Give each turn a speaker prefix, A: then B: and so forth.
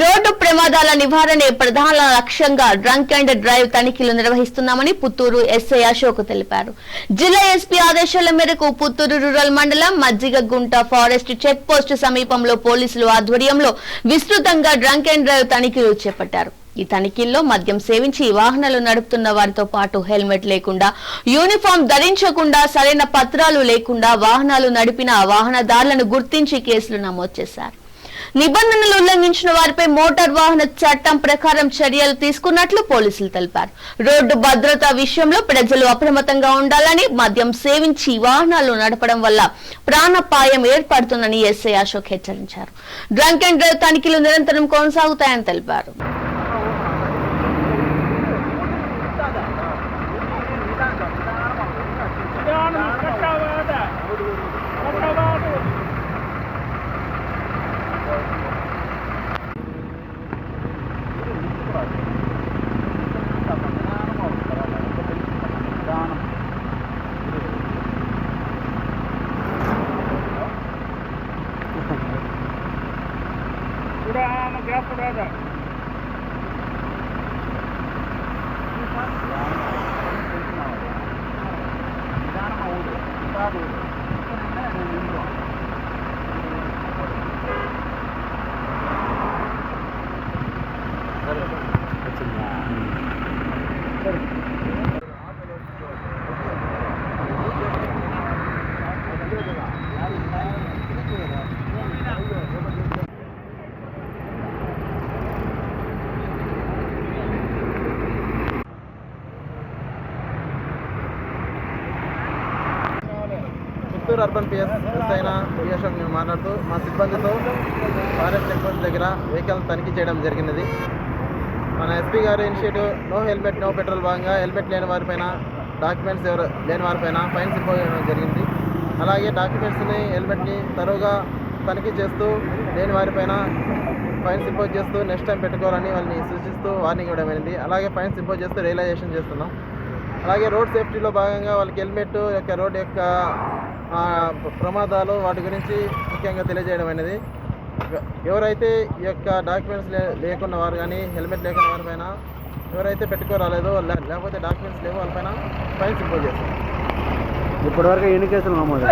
A: Road ప్రమాదాల నివారణే ప్రధాన లక్ష్యంగా డ్రంక్ అండ్ డ్రైవ్ తనిఖీలు నిర్వహిస్తున్నామని పుత్తూరు ఎస్ఐ అశోక్ తెలిపారు. జిల్లా ఎస్పీ ఆదేశాల మేరకు పుత్తూరు రూరల్ మండలం మజ్జిగగుంట ఫారెస్ట్ చెక్ పోస్ట్ సమీపంలో పోలీసులు ఆధ్వర్యంలో విస్తృతంగా డ్రంక్ అండ్ డ్రైవ్ తనిఖీలు చేపట్టారు. ఈ తనిఖీల్లో మద్యం సేవించి వాహనాలు నడుపుతున్న వారితో పాటు హెల్మెట్ లేకుండా యూనిఫామ్ ధరించకుండా సరైన పత్రాలు లేకుండా వాహనాలు నడిపిన వాహనదారులను గుర్తించి కేసులు నమోదు చేశారు. నిబంధనలు ఉల్లంఘించిన వారిపై మోటార్ వాహన చట్టం ప్రకారం చర్యలు తీసుకున్నట్లు పోలీసులు తెలిపారు. రోడ్డు భద్రత విషయంలో ప్రజలు అప్రమత్తంగా ఉండాలని మద్యం సేవించి వాహనాలు నడపడం వల్ల ప్రాణపాయం ఏర్పడుతుందని ఎస్ఐ అశోక్ హెచ్చరించారు. డ్రంక్ అండ్ డ్రైవ్ తనిఖీలు నిరంతరం కొనసాగుతాయని తెలిపారు.
B: ഗ്യാപ്പ് ഇടാതെ നിദാനമാവൂത് കിട്ടാതെ
C: చిత్తూరు అర్బన్ పిఎస్ ఎస్ అయిన పి నేను మాట్లాడుతూ మా సిబ్బందితో ఫారెస్ట్ చెక్ పోస్ట్ దగ్గర వెహికల్ తనిఖీ చేయడం జరిగినది. మన ఎస్పీ గారి initiative no helmet no petrol భాగంగా హెల్మెట్ లేని వారిపైన డాక్యుమెంట్స్ ఎవరు లేని వారిపైన ఫైన్స్ ఇంపోజ్ చేయడం జరిగింది. అలాగే డాక్యుమెంట్స్ని హెల్మెట్ని తరువుగా తనిఖీ చేస్తూ లేని వారిపైన ఫైన్స్ ఇంపోజ్ చేస్తూ నెక్స్ట్ టైం పెట్టుకోవాలని వాళ్ళని సూచిస్తూ వార్నింగ్ ఇవ్వడం జరిగింది. అలాగే ఫైన్స్ ఇంపోజ్ చేస్తూ రియలైజేషన్ చేస్తున్నాం. అలాగే రోడ్ సేఫ్టీలో భాగంగా వాళ్ళకి హెల్మెట్ యొక్క రోడ్ యొక్క ప్రమాదాలు వాటి గురించి ముఖ్యంగా తెలియజేయడం అనేది ఎవరైతే ఈ యొక్క డాక్యుమెంట్స్ లే లేకున్న వారు కానీ హెల్మెట్ లేకున్న వారిపైన ఎవరైతే పెట్టుకోరాలేదో లేకపోతే డాక్యుమెంట్స్ లేవో వాళ్ళపైన ఫైన్స్ ఇంపోజ్ చేస్తాం
B: ఇప్పటివరకు ఎన్ని కేసులు నమోదు?